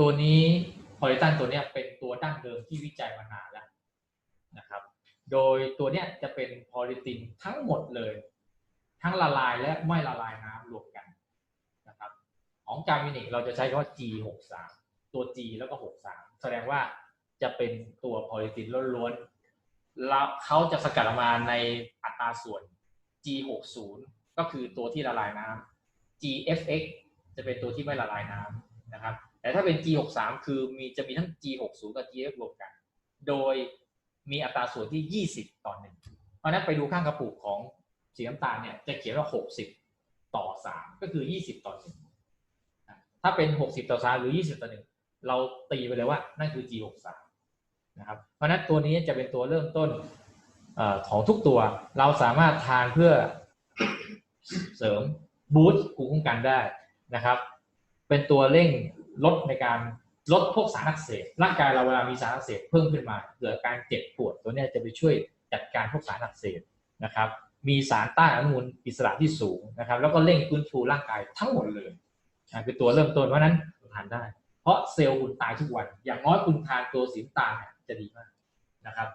ตัวนี้พอลิตันตัวนี้เป็นตัวดั้งเดิมที่วิจัยมานานแล้วนะครับ โดยตัวนี้จะเป็นพอลิตินทั้งหมดเลย ทั้งละลายและไม่ละลายน้ำรวมกันนะครับของจามินิกเราจะใช้คำว่า G63 ตัว G แล้วก็ 63 แสดงว่าจะเป็นตัวพอลิตินล้วนๆแล้วเขาจะสกัดออกมาในอัตราส่วน G60 ก็คือตัวที่ละลายน้ำ GFX จะเป็นตัวที่ไม่ละลายน้ำนะครับ แต่ถ้าเป็น G63 คือมีจะมีทั้ง G60 กับ GF รวมกัน โดยมีอัตราส่วนที่ 20 ต่อหนึ่งเพราะนั้นไปดูข้างกระปุกของสีน้ำตาลเนี่ยจะเขียนว่า 60 ต่อ 3 ก็คือ 20 ต่อ1นะถ้าเป็น 60 ต่อ 3 หรือ 20 ต่อ 1 เราตีไปเลยว่านั่นคือ G63 นะครับ เพราะนั้นตัวนี้จะเป็นตัวเริ่มต้นอของทุกตัว เราสามารถทานเพื่อเสริมบูสต์ภูมิคุ้มกันได้นะครับ เป็นตัวเร่ง ลดในการลดพวกสารอักเสบร่างกายเราเวลามีสารอักเสบเพิ่มขึ้นมาเกิดการเจ็บปวดตัวนี้จะไปช่วยจัดการพวกสารอักเสบนะครับ มีสารต้านอนุมูลอิสระที่สูงนะครับ แล้วก็เร่งฟื้นฟูร่างกายทั้งหมดเลยอะคือตัวเริ่มต้นเพราะนั้นทานได้ เพราะเซลล์คุณตายทุกวัน อย่างน้อยคุณทานตัวสีน้ำตาลจะดีมากนะครับ